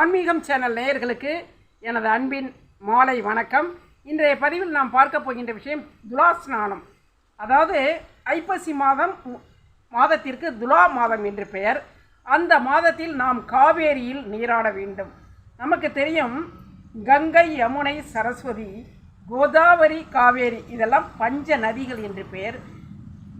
ஆன்மீகம் சேனல் நேயர்களுக்கு எனது அன்பின் மாலை வணக்கம். இன்றைய பதிவில் நாம் பார்க்க போகின்ற விஷயம் துலா ஸ்நானம். அதாவது ஐப்பசி மாதம் மாதத்திற்கு துலா மாதம் என்று பெயர். அந்த மாதத்தில் நாம் காவேரியில் நீராட வேண்டும். நமக்கு தெரியும் கங்கை யமுனை சரஸ்வதி கோதாவரி காவேரி இதெல்லாம் பஞ்ச நதிகள் என்று பெயர்.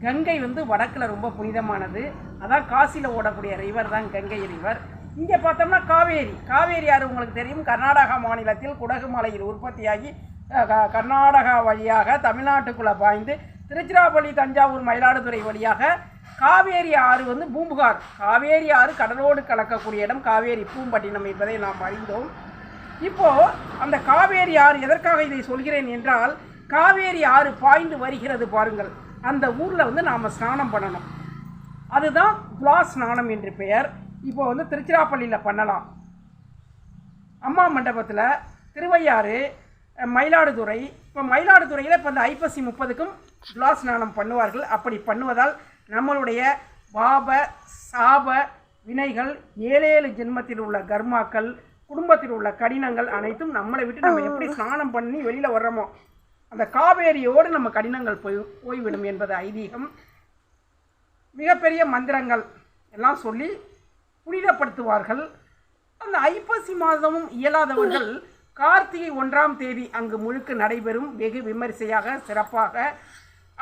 கங்கை வந்து வடக்கில் ரொம்ப புனிதமானது. அதான் காசியில் ஓடக்கூடிய ரிவர் தான் கங்கை ரிவர் இங்கே பார்த்தோம்னா காவேரி. காவேரி ஆறு உங்களுக்கு தெரியும். கர்நாடகா மாநிலத்தில் குடகு மலையில் உற்பத்தியாகி கர்நாடகா வழியாக தமிழ்நாட்டுக்குள்ளே பாய்ந்து திருச்சிராப்பள்ளி தஞ்சாவூர் மயிலாடுதுறை வழியாக காவேரி ஆறு வந்து பூம்புகார். காவேரி ஆறு கடலோடு கலக்கக்கூடிய இடம் காவேரி பூம்பட்டினம் என்பதை நாம் அறிந்தோம். இப்போது அந்த காவேரி ஆறு எதற்காக இதை சொல்கிறேன் என்றால் காவேரி ஆறு பாய்ந்து வருகிறது பாருங்கள். அந்த ஊரில் வந்து நாம் ஸ்நானம் பண்ணணும். அதுதான் துலா ஸ்நானம் என்று பெயர். இப்போ வந்து திருச்சிராப்பள்ளியில் பண்ணலாம். அம்மா மண்டபத்தில் திருவையாறு மயிலாடுதுறை. இப்போ மயிலாடுதுறையில் இப்போ இந்த ஐப்பசி முப்பதுக்கும் துலா ஸ்நானம் பண்ணுவார்கள். அப்படி பண்ணுவதால் நம்மளுடைய பாப சாப வினைகள் ஏழேழு ஜென்மத்தில் உள்ள கர்மாக்கள் குடும்பத்தில் உள்ள கடினங்கள் அனைத்தும் நம்மளை விட்டு நம்ம எப்படி ஸ்நானம் பண்ணி வெளியில் வர்றோமோ அந்த காவேரியோடு நம்ம கடினங்கள் போய் போய்விடும் என்பது ஐதீகம். மிகப்பெரிய மந்திரங்கள் எல்லாம் சொல்லி புனிதப்படுத்துவார்கள். அந்த ஐப்பசி மாதமும் இயலாதவர்கள் கார்த்திகை ஒன்றாம் தேதி அங்கு முழுக்கு நடைபெறும் வெகு விமரிசையாக சிறப்பாக.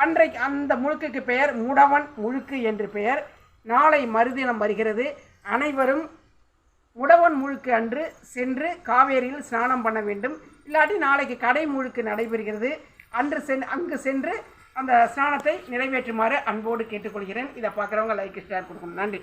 அன்றைக்கு அந்த முழுக்குக்கு பெயர் முடவன் முழுக்கு என்று பெயர். நாளை மறுதினம் வருகிறது. அனைவரும் முடவன் முழுக்கு அன்று சென்று காவேரியில் ஸ்நானம் பண்ண வேண்டும். இல்லாட்டி நாளைக்கு கடை முழுக்கு நடைபெறுகிறது. அன்று சென் அங்கு சென்று அந்த ஸ்நானத்தை நிறைவேற்றுமாறு அன்போடு கேட்டுக்கொள்கிறேன். இதை பார்க்குறவங்க லைக் ஷேர் கொடுக்கணும். நன்றி.